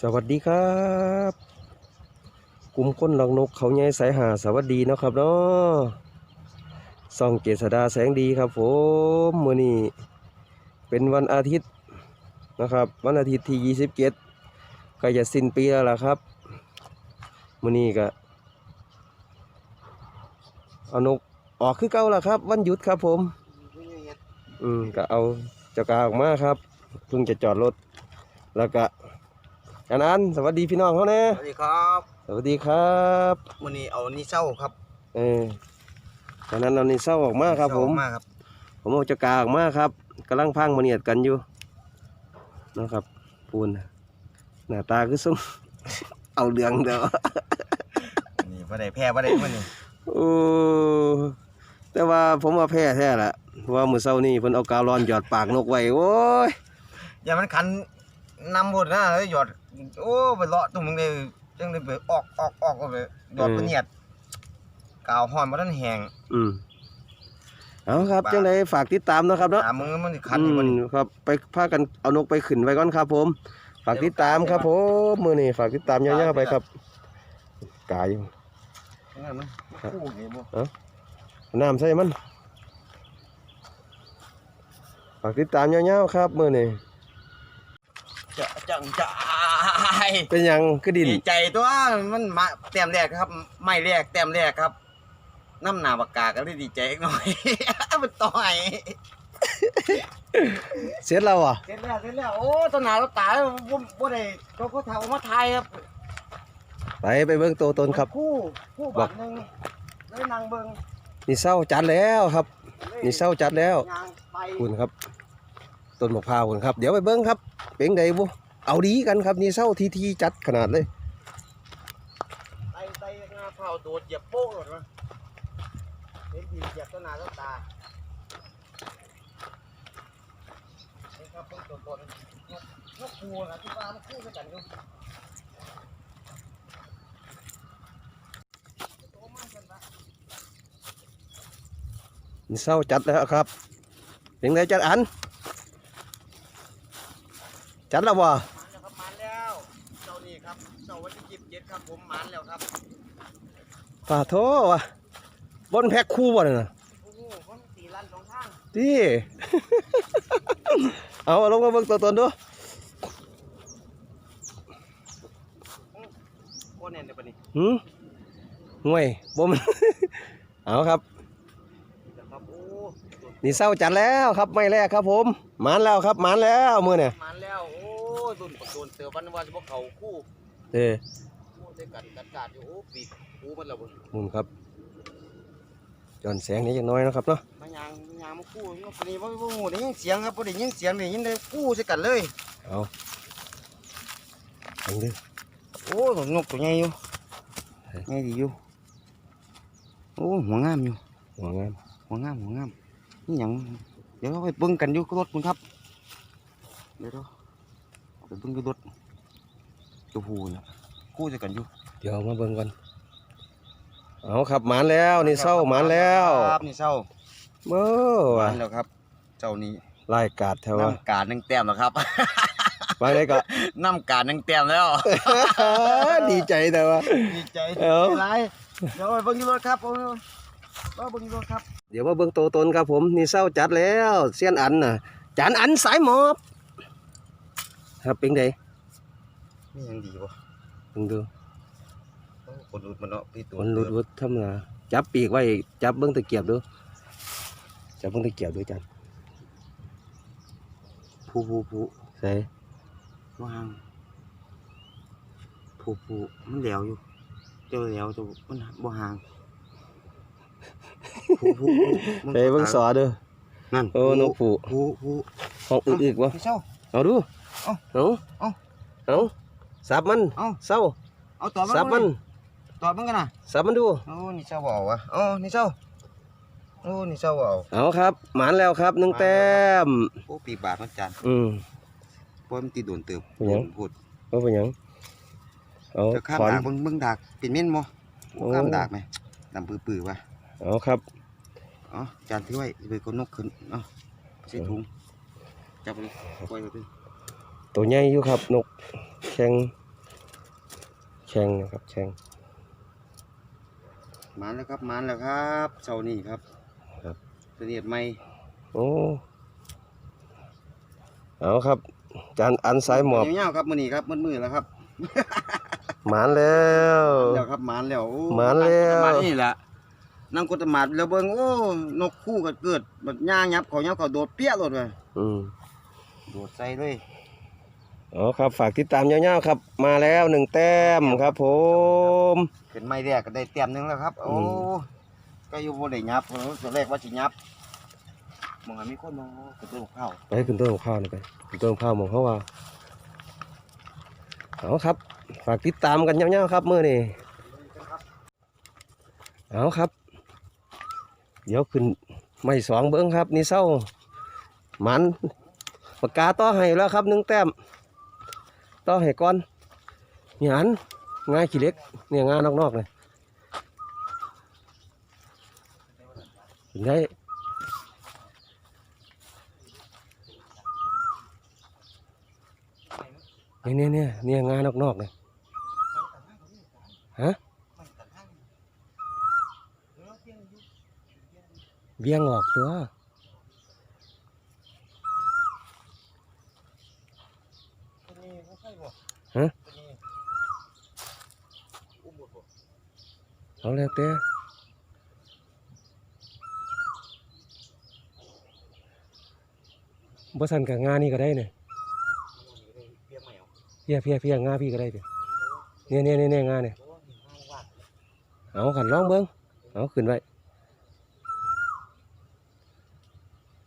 สวัสดีครับ กลุ่มคนหลังนกเขาใหญ่สายหาสวัสดีนะครับเนาะส่องเจษดาแสงดีครับผมมือนี้เป็นวันอาทิตย์นะครับ วันอาทิตย์ที่ 27ก็จะสิ้นปีแล้วล่ะครับมือนี้ก็เอานกออกคือเก่าล่ะครับ วันหยุดครับผม อืมก็เอาเจ้ากาออกมาครับเพิ่งจะจอดรถแล้วก็ อันนั้นสวัสดีพี่น้องเขาแน่สวัสดีครับสวัสดีครับวันนี้เอานี่เศร้าครับเอออันนั้นเรานี่เศร้าออกมาครับ ผมเศมากครับผมเอาเจ้ากาออกมาครับกำลังพังมาเนียดกันอยู่นะครับปูนหน้าตาคือส้มเอาเรืองเด้อนี่บ่ได้แพ้บ่ได้มื้อนี้โอ้แต่ว่าผมว่าแพ้แท้ละเพราะว่ามื้อเช้านี้เพิ่นเอากาวร้อนหยอดปากนกไว้โอ้ยอย่ามันคัน นำบดนะเลยหยอดโอ้ไปเลาะตรงมึงเลยจังเลยไปออกออกออกก็ไปหยอดเออปะเนียดกาวห้อนบ่ทันแห้งอืมเอาครับบ้าจังไดฝากติดตามเนาะครับเนาะตามมือมันสิคันอือยู่บ่มนี่ครับ ไปพากันเอานกไปขึ้นไว้ก่อนครับ ผม ฝากติดตามครับผมมือนี่ฝากติดตามยาวๆไปครับกายอยู่นั่นมันครับคู่นี่บ่น้ำใส่มันฝากติดตามยาวๆครับมือนี่ จะจังจะเป็นหยังคือดิน ดีใจตัวมันมาแต้มแรกครับ ไม่แรกแต้มแรกครับน้ำหนาปากกาก็เลยดีใจอีกหน่อย มันต่อยเสร็จแล้วอะเสร็จแล้วเสร็จแล้วโอ้ต้นหนาเราตายบ่บ่ได้เขาเขาถ่ายออกมาถ่ายครับ ไปไปเบิ่งตัวตนครับ คู่คู่บัตรหนึ่งเลยนางเบิงนี่เศร้าจัดแล้วครับ นี่เศร้าจัดแล้วยางไปคุณครับ ต้นมะพร้าวคุณครับ เดี๋ยวไปเบิ่งครับ เป็นไงบุเอาดีกันครับนี่เศร้าทีทีจัดขนาดเลยไปไปงาเผาโดดเหยียบโป้งหมดเลยเด็กดีเหยียบต้นหนาต้นตานี่ครับเพิ่งตัวตนนกนกคู่นะที่ว่ามันคู่กันอยู่โตมากกันปะนี่เศร้าจัดแล้วครับเป็นไงจัดอัน จัดแล้วบ่มาแล้วครับมาแล้วเจ้านี่ครับเจ้าวันที่ยี่สิบเจ็ดครับผมมาแล้วครับป่าโทวะบนแพ็คคู่บ่น่ะโอ้โหผมตีลันสองข้างดิเอาลงมาเบิ่งตัวตนดูโคตรแน่นเลยปะนี่หืมห่วยบ่มัน เอาครับครับโอ้นี่เศร้าจัดแล้วครับไม่แรกครับผมหมานแล้วครับหมานแล้วมือเนี่ยมาแล้ว โอ้ดุนปักโดนเสือวันว่าจะพวกเขาคู่เออคู่ด้วยกันกัดกาดอยู่โอ้ปีกคู่มันแล้วบนมุมครับย้อนแสงนี้จังน้อยนะครับเนาะมายางยางมาคู่นี่ปนี้ว่าว่าหูได้ยินเสียงครับพอได้ยินเสียงได้ยินได้คู่ใส่กันเลยเอาเบิ่งดูโอ้นกตัวใหญ่อยู่ใหญ่ดีอยู่โอ้หัวงามอยู่หัวงามหัวงามหัวงามนี่หยังเดี๋ยวเอาไปเบิ่งกันอยู่รถคุณครับเดี๋ยวเราเอา ไปเบิ่งอยู่รถตัวผู้น่ะคู่ใส่กันอยู่เดี๋ยวมาเบิ่งกันเอาครับหมานแล้วนี่เศร้าหมานแล้วครับนี่เศร้าเบ้อหว่ะมานแล้วครับ เจ้านี้ไล่กาดแถวว่าน้ำกาดหนึ่งแต้มแล้วครับมาได้ก็ น้ำกาดหนึ่งแต้มแล้ว ดีใจแต่ว่า ดีใจเอ้าไรเดี๋ยวไปเบิ่งอยู่รถครับโอ้ยเอาเบิ่งอยู่รถครับ เดี๋ยวมาเบิ่งตัวตนครับผม นี่เศร้าจัดแล้ว เสี้ยนอันน่ะ จานอันสายหมอบ ครับเป็นไงนี่ยังดีป่ะเบิ่งดูคนรุดมันเนาะพี่ตัวมันหลุดวุดทำนาจับปีกไว้ จับเบิ้งตะเกียบดูจับเบิ้งตะเกียบด้วยจันผู้ผู้ผู้ใส่วางผูผูมันเหลวอยู่เจ้าเหลวเจ้ามันบ่ห่างผูผูผูใส่เบิ้งสอเด้อนั่นโอ้นกผู้ผูผูห้องอึกๆวะพี่เจ้าเอาดู เอ้าเอาเอ้าเอาสับมันเอ้าเศร้าเอาตอบสับมันตอบมันกันนะสับมันดูโอ้นี่เจ้าบ่เอาวะโอ้นี่เจ้าโอ้นี่เจ้าบ่เอาเอาครับหมานแล้วครับหนึ่งแต้มโอ้ปีกบาทมันจานอืมเพราะมันตีโดนเติบเป็นหยังพูดเอาไปหยังเอาจะข้ามถอนดากเบิ่งเบิ่งดากเป็นเม่นบ่โอ้ข้ามดากไหมดำปื้อๆวะเอาครับอ๋อจานถือไว้เลยก็นกขึ้นเอ๋อใส่ถุงจับไปเลยปล่อยไปเลย ตัวใหญ่อยู่ครับ นกแข็งแข่งนะครับแข่งมาแล้วครับมาแล้วครับเสานี่ครับครับเสนียดใหม่โอ้เอาครับจานอันสายหมอบเงี้ยวๆครับมื้อนี้ครับมืดๆแล้วครับหมานแล้วเดี๋ยวครับหมานแล้วโอ้หมานแล้วนั่งกดตะหมาดนี่แหละนั่งกดตะหมาดแล้วเบิ่งโอ้นกคู่ก็เกิดบัดย่างยับเขายับเขาโดดเปี้ยรถเลยอืมโดดใส่เลย อ๋อครับฝากติดตามยาวๆครับ มาแล้วหนึ่งแต้มครับผมขึ้นไม้แรกก็ได้เตรียมหนึงแล้วครับ โอ้อืมก็อยู่บ่ได้ยับตอนแรกว่าสิยับมองหามีคนมองกระตุ้นข้าวไปขึ้นต้นของข้าวหน่อยไปขึ้นต้นของข้าวหมองเขาว่าเอาครับ ฝากติดตามกันยาวๆครับมื่อนี้เอาครับ เดี๋ยวขึ้นไม่สองเบิ้งครับ นี่เศร้าหมันปากกาต่อให้แล้วครับหนึ่งแต้ม ต่อให้ก่อนนี่หันง่ายขี้เล็กเนี่ยงานนอกๆเลยเห็นไงเนี่ยเนี่ยเนี่ยเนี่ยงานนอกๆเนี่ยฮะเบี้ยงออกตัว ฮะเอาแล้วแต่บ่สันกับงานนี่ก็ได้เนี่ยเพียเพียเพียงาพี่ก็ได้เดี๋ยเนี่ยเนี่ยเนี่ยเนี่ยงาเนี่ยเอาขันร้องเบิ้งเอาขึ้นไว้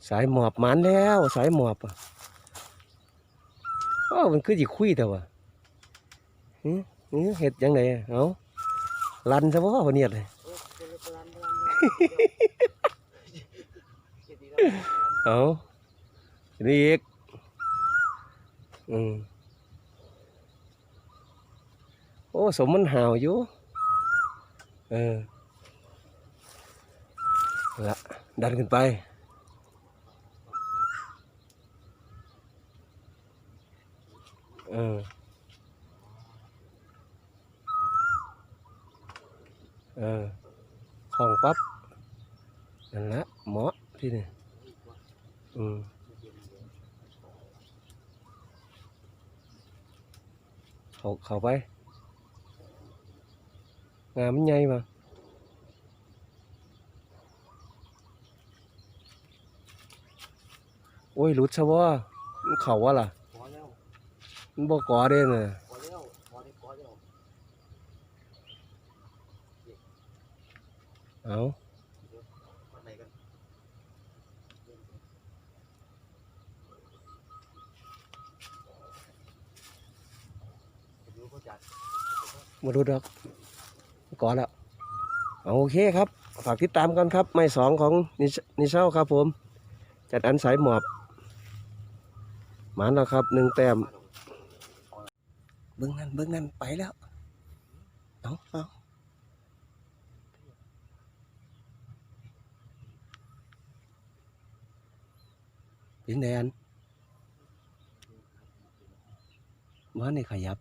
สายหมอบมันแล้ว สายหมอบอะ มันคือจิคุยแต่ว่าหือหือเห็ดยังไงเอาลันซะว่าวันเนียดเลยเอานี่อีกอืมโอ้สมมันหาวอยู่เออละดันขึ้นไป เออ เออของปั๊บนั่นละหมาะที่นี่อืมเขาเขาไป งานมันใหญ่มาโอ้ยหลุดซะว่าเขาว่าล่ะ มันบ่ก่อเด้น่ะเอามาไหนกันดูเดมดดอกก่อนแล้วเอาโอเคครับ ฝากติดตามกันครับ ไม่สองของนิชนิเช่าครับผม จัดอันสายหมอบหมันแล้วครับหนึ่งแต้ม เบิ้งนั่นเบิ้งนั่นไปแล้วเอาเอาเป็นแดนว่าในขยับ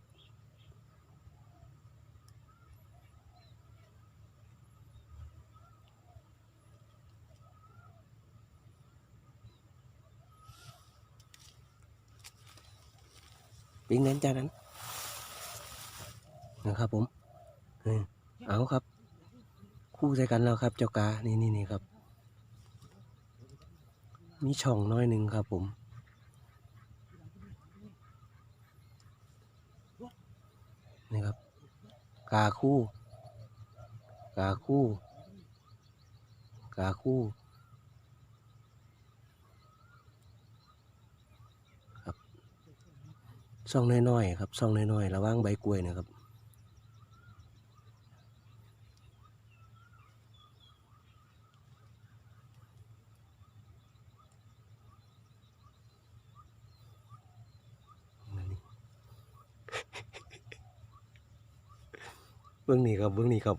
ปิ้ง นะครับ ผมเออเอาครับ คู่ใส่กันแล้วครับ เจ้ากานี่นี่นี่ครับ มีช่องน้อยหนึ่งครับ ผมนี่ครับ กาคู่ กาคู่ กาคู่ซ่องน้อยๆครับซ่องน้อยๆระว่างใบกล้วยนะครับ เบื้องนี้ครับเบื้องนี้ครับ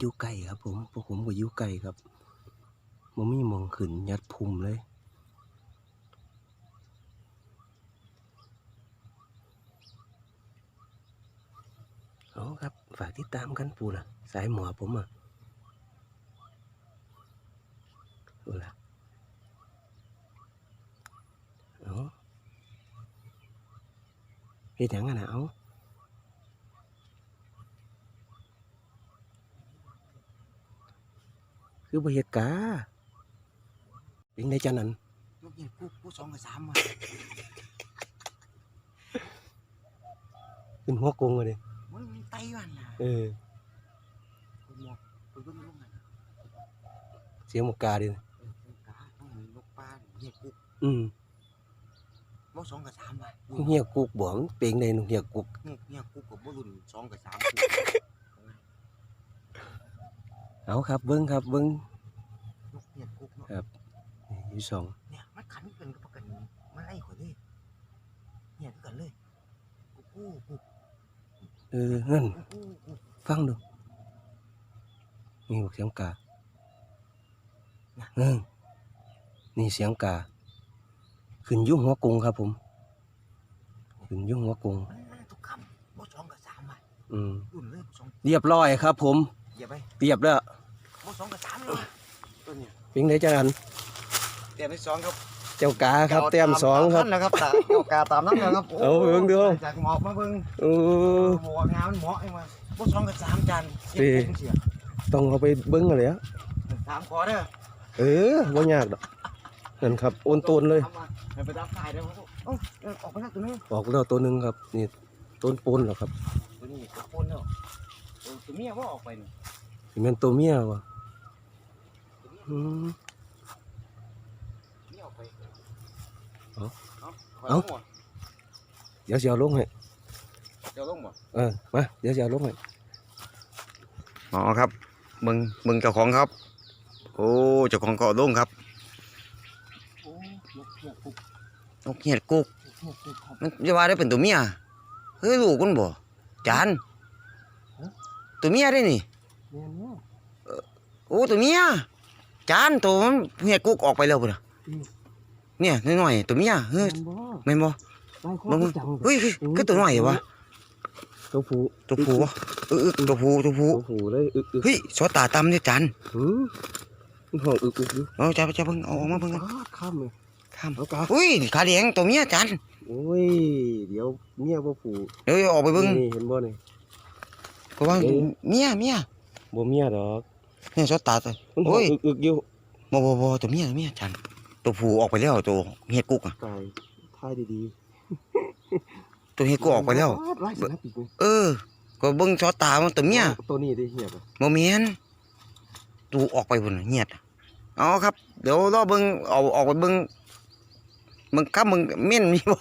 อยู่ไกลครับผมพวกผมก็อยู่ไกลครับมันมีมองขึ้นยัดพุ่มเลยเอาครับ ฝากติดตามกันปูล่ะสายหมอผมอะ ปูล่ะเอาเฮ็ดหยังกันนะเอาคือบ่เฮ็ดกาเป็นได้จังนั้นนกเห็ดกูกู เห็ดกูอืมบ่สองกับสามว่ะเฮียกุกบ่มันเป็นได้หนูเฮียกุกเนี่ยเนี่ยกูกับบ่รุ่นสองกับสามเอาครับเบิ้งครับเบิ้งนกเห็ดกูเนาะนี่อยู่สองเนี่ยมันขันกันกับกันมันไล่ข่อยเลยเนี่ยคือกันเลยกูกูกูเออนั่นกูกูกูฟังดูนี่บอกเสียงกาเออ นี่เสียงกา ขึ้นอยุ่งหัวกงครับผม ขึ้นอยุ่งหัวกงมันมันทุกคำบ่สองกับสามว่ะอืมรุ่นเลยบ่สองเรียบร้อยครับผมอย่าไปเรียบแล้วบ่สองกับสามเลยว่ะตัวเนี่ยเป็นได้จังนั้นเต็มที่สองครับเจ้ากาครับแต้มสองครับนั่นแหละครับตาเจ้ากาตามนั้นเลยครับเอาไปเบิ่งดูจากหมอกมาเบิ่งเออหมอกงามหมอกเองว่าบ่สองกับสามจานดีเจ็ดเป็นเสียต้องเอาไปเบิ้งอะไรอะสามขอเด้อเออว่ายากดอก นั่นครับโอนตนเลยอามาให้ไปดับไฟเด้อครับเอ้าเออออกไปแล้วตัวนึงออกแล้วตัวหนึ่งครับ นี่ต้นปนเหรอครับตัวนี้ขาปนเนาะเออตัวเมียว่าออกไปนี่นี่แมันตัวเมียวะอืมเมียออกไปเอ้าเอ้าเอ้าเดี๋ยวจะเอาลงให้เดี๋ยวลงบ่เออมาเดี๋ยวจะเอาลงให้อ๋อครับเบิ่งเบิ่งเจ้าของครับ โอ้เจ้าของก็เอาลงครับ โอ้ยกเชือกปุ๊บ นกเห็ดกุกเชือกปุ๊บครับมันจะว่าได้เป็นตัวเมีย เฮ้ยลูกคุณบ่จานตัวเมียได้นี่แม่นบ่โอ้ตัวเมียจานตัวมันเห็ดกุกออกไปแล้วพุ่นน่ะอืมเนี่ยน้อยๆตัวเมียเฮ้แม่ยนบ่แม่นบ่ไล่ข้อเบิ่งจังเฮ้ยคือตัวน้อยวะตัวผู้ตัวผู้วะเออๆตัวผู้ตัวผู้ตัวผู้เลยอึกอึกเฮ้ยสวตาตำเนี่ยจันหือมันห้องอึกอึกอยู่เอาจับจับเบิ่งเอาออกมาเบิ่งกันอ้าวข้ามเลย ข้ามเอากาอุ้ยขาแดงตัวเมียจันโอ้ย เดี๋ยวเมียบ่ผู้เดี๋ยวออกไปเบิ่งนี่เห็นบ่นี่เพราะว่าเอ้ยเมียเมียบ่เมียดอกเนี่ยสวตาตัวมันห้อโอ้งยอึกอึกอยู่บ่บ่บ่ตัวเมียตัวเมียจันตัวผู้ออกไปแล้วตัวเห็ดกุกอะกายทายดีตัวเห็ดๆกุกออกไปแล้วไล่สนับปีกนี่เออ ก็เบิ่งสวตามันตัวเมียตัวนี้ได้เหียบอะบ่แม่นตูออกไปพุ่นน่ะเงียดเอาครับ เดี๋ยวรอเบิ่งเอาออกไปเบิ่ง เบิ่งครับมึงเม่นมีบ่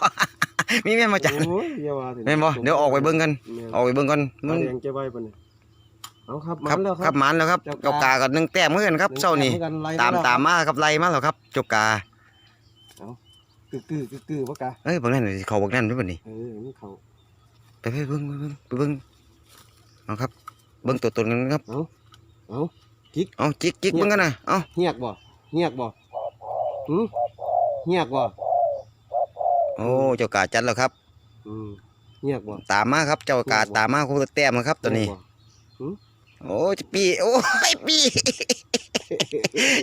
มีแม่นมาจันโอ้ยอย่าว่าถึงแม่นบ่เดี๋ยวออกไปเบิ่งกันแม่นออกไปเบิ่งก่อนมัมันนแดงจะไว้ปะเนี่ยเอาครับครับมันแล้วคครัรับ บหมานแล้วครับเจ้าเจ้ากากับหนึ่งแต้มเหมือนกันครับเช้านี้หงแต้ตามให้กันไล่ตามมาครับไล่มาแล้วครับเจ้ากากึกกึกกึกกึกว่ากะเอ้ยบางนั่นสิเขาบางนั่นด้วยบ่นี่เออนี่เขาไปไปเบิ่งไปเบิ่งไปเบิ่งเอาครับเบิ่งตัวตนกันครับเอาเอาเอาจิกจิกเบิ่งกันนะเอาเหียกบ่เหียกบ่หืมเหียกบ่โอ้เจ้ากาจัดแล้วครับอืมเหียกบ่ตามมาครับ เจ้ากาตามมาคู่แต้มครับ ตัวนี้เหียกบ่โอ้จะปีโอ้ยปี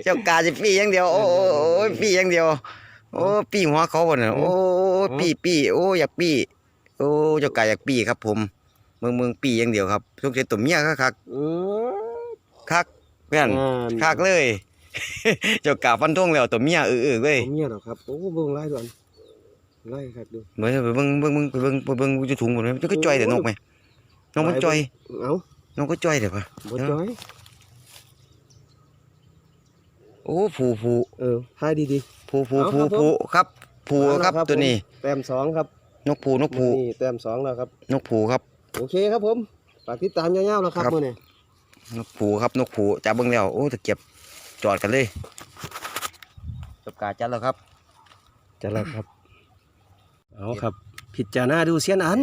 เจ้ากาจะปีอย่างเดียว โอ้โอ้โอ้ยปีอย่างเดียว โอ้ปีหัวเขาบ่น่ะโอ้ยปีปีโอ้อยากปีโอ้เจ้ากาอยากปีครับ ผม เมืองเมืองปีอย่างเดียวครับสงสัยตัวเมียคักเออๆคักแม่นอ่าคักเลย เจ้ากาฟันธงแล้วตัวเมียเออๆเลยผมเมียหรอกครับโอ้เบิ่งไล่ด่วน ไล่ครับดูเบิ่งไปเบิ่งเบิ่งเบิ่งไปเบิ่งไปเบิ่งจะถุงบ่มันก็จ่อยแต่นกไหมนกมันจ่อยเอานกก็จ่อยเด้อป่ะบ่จ้อยโอ้ผู้ผู้เออทายดีผู้ผู้เอาผู้ครับผมผู้ครับผู้เอาครับครับตัวผมนี้ๆแต้มสองครับ นกผู้นกผู้นี่แต้มสองแล้วครับ นกผูครับ โอเคครับผมฝากติดตามยาวๆแล้วครับครับมื้อนี้นกผูครับนกผูจับเบิ่งแล้วโอ้ตะเก็บจอดกันเลยจบการจัดแล้วครับจะแล้วครับ เอาครับ ผิดจาน้าดูเสียนอัน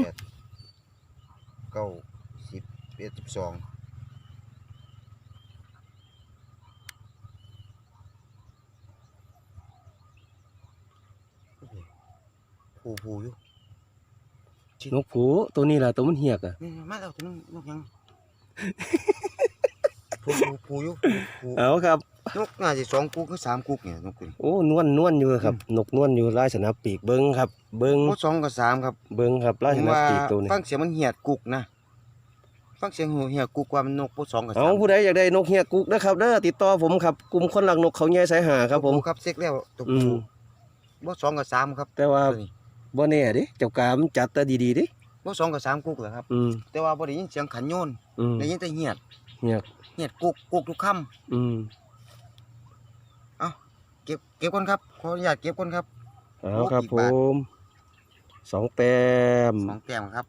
เก้าสิบเอ็ดสิบสองผูผูอยู่นกผูตัวนี้แหละตัวมันเหียกอะมาแล้วตัวนกยังผูผูอยู่เอาครับ นกน่าจะสองกุกหรือสามกุกเนี่ยนกนี่โอ้นวลนวลอยู่ครับ นกนวลอยู่ลายสนับปีกเบิ้งครับ เบิ้งโอ้สองกับสามครับเบิ้งครับลายผสมนับว่าปีกตัวนี้ฟังเสียงมันเหียดกุกนะฟังเสียงหูเหียดกุกว่ามันนกโปสองกับเอาสามผู้ใดอยากได้นกเหียกกุกนะครับเด้อติดต่อผมครับกลุ่มคนหลักนกเขาใหญ่สายหาครับผม ครับเซ็กแล้วตัวอืผูมบ่สองกับสามครับแต่ว่าตัวนี้บ่แน่เดิเจ้ากามนจัดแต่ดีๆเดิบ่สองกับสามกุกเหรอครับ อืมแต่ว่าบ่ได้ยินเสียงขันโยนอืมได้ยินแต่เหียดเหียกเหียดกุกกุกทุกคำอืม เก็บเก็บก่อนครับขออนุญาตเก็บก่อนครับ เอาครับอีกผบาทมสองแต้มสองแต้มครับ